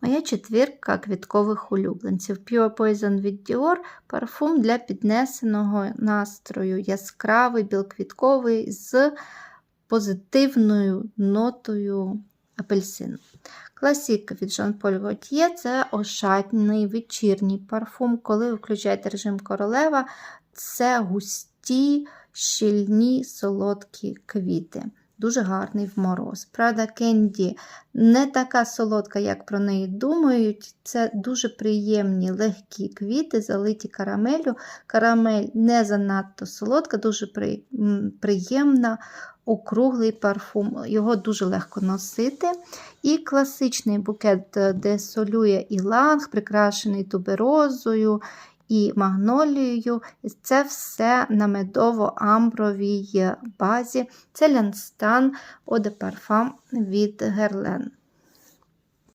Моя четвірка квіткових улюбленців. Pure Poison від Dior парфум для піднесеного настрою. Яскравий, білоквітковий з позитивною нотою апельсину. Класіка від Jean-Paul Gaultier – це ошатний вечірній парфум. Коли включаєте режим королева, це густі, щільні, солодкі квіти. Дуже гарний в мороз. Prada Candy не така солодка, як про неї думають. Це дуже приємні легкі квіти, залиті карамелю. Карамель не занадто солодка, дуже приємна, округлий парфум. Його дуже легко носити. І класичний букет де солює іланг, прикрашений туберозою і магнолією. Це все на медово-амбровій базі. Це лянстан Eau Парфам від Guerlain.